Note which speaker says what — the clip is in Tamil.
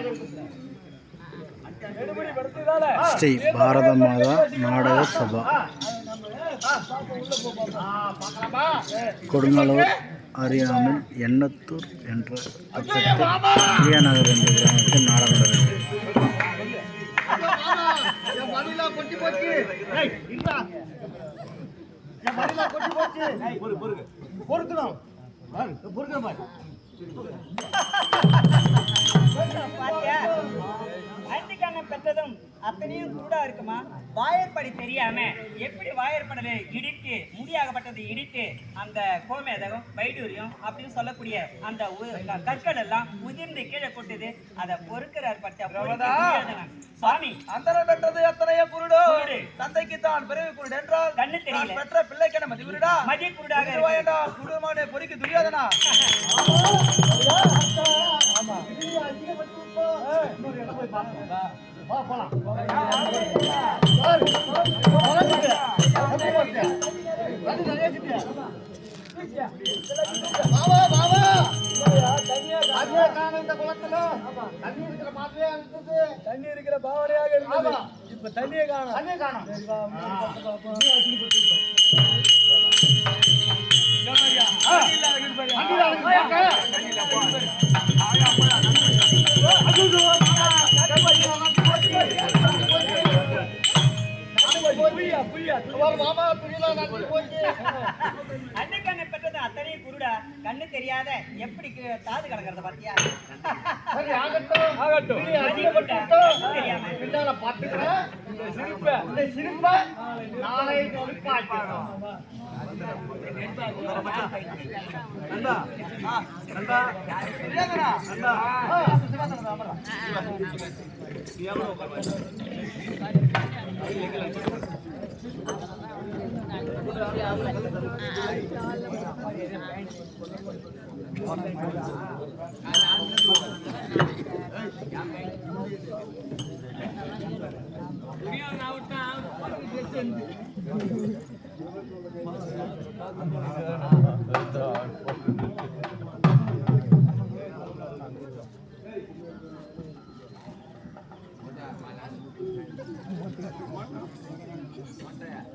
Speaker 1: இருக்கும்
Speaker 2: ஸ்ரீ பாரத மாதா நாடக சபா. கொடுங்கலூர் அருகாமைல் எண்ணத்தூர் என்ற பக்கத்தில் பிரியாநகர் என்ற கிராமத்தில் நாடகம் நடந்தது
Speaker 1: பொறுக்கணும்.
Speaker 3: பாத்தியா ஆண்டிக்கான பெற்றதும் அத்தனையும் குருடா இருக்குமா? வாயற்படி தெரியாம எப்படி வாயற்படலை இடித்து முடியாகப்பட்டதை இடித்து அந்த கோமேதகம் வைடூரியம் அப்படின்னு சொல்லக்கூடிய அந்த கற்கள் எல்லாம் உதிர்ந்து கீழே கொட்டுது. அதை பொறுக்கிறார் பட்ட. சுவாமி
Speaker 4: அந்தரம் பெற்றது எத்தனையோ குருடோ. தந்தைக்கு தான் பிறவி குருடு என்றால்
Speaker 3: கண்ணு தெரியல.
Speaker 4: பெற்ற பிள்ளைக்கு நம்ம குருடா?
Speaker 3: மதி குருடாக
Speaker 4: குருமானே பொறிக்கு துரியாதனா?
Speaker 1: பாவா, பாவா. தண்ணியே காணோம் இந்த குளத்துல. தண்ணி இருக்கிற மாதிரியே இருந்தது.
Speaker 4: தண்ணி இருக்கிற பாவனையாக
Speaker 1: ஆமா.
Speaker 4: இப்ப தண்ணியை காணும்
Speaker 1: தண்ணியே காணும் வண்டியில போச்சு
Speaker 3: அன்னைக்கான பெற்றது அத்தனையும் குருடா. கண்ணு தெரியாத எப்படி தாது கிடக்கிறத பாத்தியா?
Speaker 1: சரி ఉన్నా ఉంది What's that?